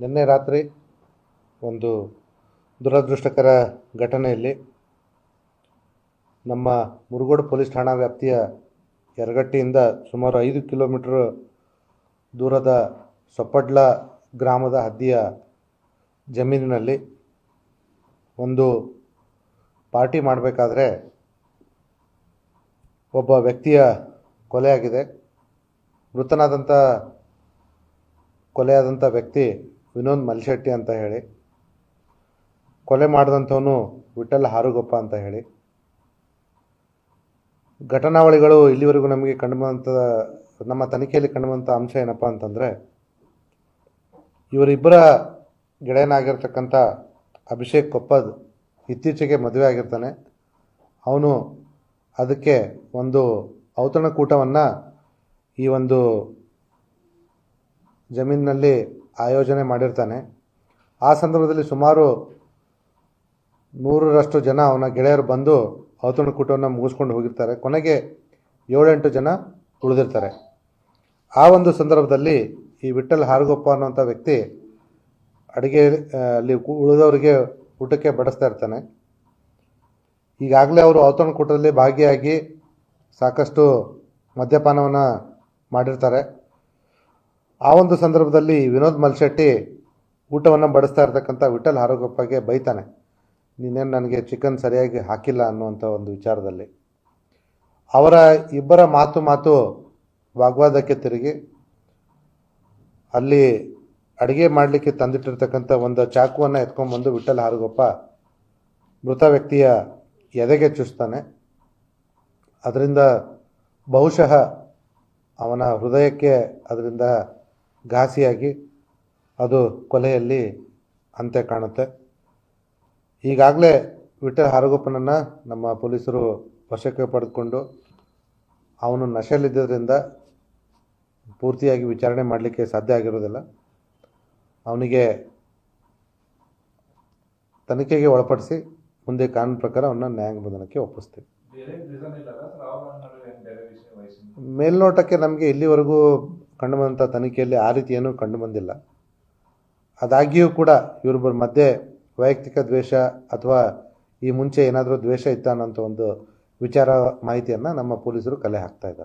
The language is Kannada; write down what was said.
ನಿನ್ನೆ ರಾತ್ರಿ ಒಂದು ದುರದೃಷ್ಟಕರ ಘಟನೆಯಲ್ಲಿ ನಮ್ಮ ಮುರುಗೋಡು ಪೊಲೀಸ್ ಠಾಣಾ ವ್ಯಾಪ್ತಿಯ ಯರಗಟ್ಟಿಯಿಂದ ಸುಮಾರು ಐದು ಕಿಲೋಮೀಟ್ರ್ ದೂರದ ಸೊಪ್ಪಡ್ಲ ಗ್ರಾಮದ ಹದ್ದಿಯ ಜಮೀನಿನಲ್ಲಿ ಒಂದು ಪಾರ್ಟಿ ಮಾಡಬೇಕಾದ್ರೆ ಒಬ್ಬ ವ್ಯಕ್ತಿಯ ಕೊಲೆಯಾಗಿದೆ ಮೃತನಾದಂಥ ಕೊಲೆಯಾದಂಥ ವ್ಯಕ್ತಿ ವಿನೋದ್ ಮಲ್ಶೆಟ್ಟಿ ಅಂತ ಹೇಳಿ. ಕೊಲೆ ಮಾಡಿದಂಥವನು ವಿಠಲ್ ಹಾರುಗೊಪ್ಪ ಅಂತ ಹೇಳಿ. ಘಟನಾವಳಿಗಳು ಇಲ್ಲಿವರೆಗೂ ನಮಗೆ ಕಂಡುಬಂಥ ನಮ್ಮ ತನಿಖೆಯಲ್ಲಿ ಕಂಡುಬಂಥ ಅಂಶ ಏನಪ್ಪ ಅಂತಂದರೆ, ಇವರಿಬ್ಬರ ಗೆಳೆಯನಾಗಿರ್ತಕ್ಕಂಥ ಅಭಿಷೇಕ್ ಕೊಪ್ಪದ್ ಇತ್ತೀಚೆಗೆ ಮದುವೆ ಆಗಿರ್ತಾನೆ. ಅವನು ಅದಕ್ಕೆ ಒಂದು ಔತಣಕೂಟವನ್ನು ಈ ಒಂದು ಜಮೀನಿನಲ್ಲಿ ಆಯೋಜನೆ ಮಾಡಿರ್ತಾನೆ. ಆ ಸಂದರ್ಭದಲ್ಲಿ ಸುಮಾರು ನೂರರಷ್ಟು ಜನ ಅವನ ಗೆಳೆಯರು ಬಂದು ಔತಣಕೂಟವನ್ನು ಮುಗಿಸ್ಕೊಂಡು ಹೋಗಿರ್ತಾರೆ. ಕೊನೆಗೆ ಏಳೆಂಟು ಜನ ಉಳಿದಿರ್ತಾರೆ. ಆ ಒಂದು ಸಂದರ್ಭದಲ್ಲಿ ಈ ವಿಠಲ್ ಹಾರಗೊಪ್ಪ ಅನ್ನೋಂಥ ವ್ಯಕ್ತಿ ಅಡುಗೆ ಅಲ್ಲಿ ಉಳಿದವರಿಗೆ ಊಟಕ್ಕೆ ಬಡಿಸ್ತಾ ಇರ್ತಾನೆ. ಈಗಾಗಲೇ ಅವರು ಔತಣಕೂಟದಲ್ಲಿ ಭಾಗಿಯಾಗಿ ಸಾಕಷ್ಟು ಮದ್ಯಪಾನವನ್ನು ಮಾಡಿರ್ತಾರೆ. ಆ ಒಂದು ಸಂದರ್ಭದಲ್ಲಿ ವಿನೋದ್ ಮಲ್ಶೆಟ್ಟಿ ಊಟವನ್ನು ಬಡಿಸ್ತಾ ಇರ್ತಕ್ಕಂಥ ವಿಠಲ್ ಆರೋಗ್ಯಪ್ಪಗೆ ಬೈತಾನೆ, ನೀನೇನು ನನಗೆ ಚಿಕನ್ ಸರಿಯಾಗಿ ಹಾಕಿಲ್ಲ ಅನ್ನುವಂಥ ಒಂದು ವಿಚಾರದಲ್ಲಿ. ಅವರ ಇಬ್ಬರ ಮಾತು ಮಾತು ವಾಗ್ವಾದಕ್ಕೆ ತಿರುಗಿ, ಅಲ್ಲಿ ಅಡುಗೆ ಮಾಡಲಿಕ್ಕೆ ತಂದಿಟ್ಟಿರ್ತಕ್ಕಂಥ ಒಂದು ಚಾಕುವನ್ನು ಎತ್ಕೊಂಡ್ಬಂದು ವಿಠಲ್ ಹಾರುಗೊಪ್ಪ ಮೃತ ವ್ಯಕ್ತಿಯ ಎದೆಗೆ ಚುಚ್ತಾನೆ. ಅದರಿಂದ ಬಹುಶಃ ಅವನ ಹೃದಯಕ್ಕೆ ಅದರಿಂದ ಘಾಸಿಯಾಗಿ ಅದು ಕೊಲೆಯಲ್ಲಿ ಅಂತ್ಯ ಕಾಣುತ್ತೆ. ಈಗಾಗಲೇ ವಿಠಲ್ ಹಾರಗೊಪ್ಪನನ್ನು ನಮ್ಮ ಪೊಲೀಸರು ವಶಕ್ಕೆ ಪಡೆದುಕೊಂಡು ಅವನು ನಶೆಯಲ್ಲಿದ್ದರಿಂದ ಪೂರ್ತಿಯಾಗಿ ವಿಚಾರಣೆ ಮಾಡಲಿಕ್ಕೆ ಸಾಧ್ಯ ಆಗಿರೋದಿಲ್ಲ ಅವನಿಗೆ ತನಿಖೆಗೆ ಒಳಪಡಿಸಿ ಮುಂದೆ ಕಾನೂನು ಪ್ರಕಾರ ಅವನ್ನ ನ್ಯಾಯಾಂಗ ಬಂಧನಕ್ಕೆ ಒಪ್ಪಿಸ್ತೀವಿ. ಮೇಲ್ನೋಟಕ್ಕೆ ನಮಗೆ ಇಲ್ಲಿವರೆಗೂ ಕಂಡುಬಂದಂಥ ತನಿಖೆಯಲ್ಲಿ ಆ ರೀತಿ ಏನೂ ಕಂಡುಬಂದಿಲ್ಲ. ಅದಾಗಿಯೂ ಕೂಡ ಇವರಿಬ್ಬರ ಮಧ್ಯೆ ವೈಯಕ್ತಿಕ ದ್ವೇಷ ಅಥವಾ ಈ ಮುಂಚೆ ಏನಾದರೂ ದ್ವೇಷ ಇತ್ತ ಅನ್ನೋಂಥ ಒಂದು ವಿಚಾರ ಮಾಹಿತಿಯನ್ನು ನಮ್ಮ ಪೊಲೀಸರು ಕಲೆ ಹಾಕ್ತಾ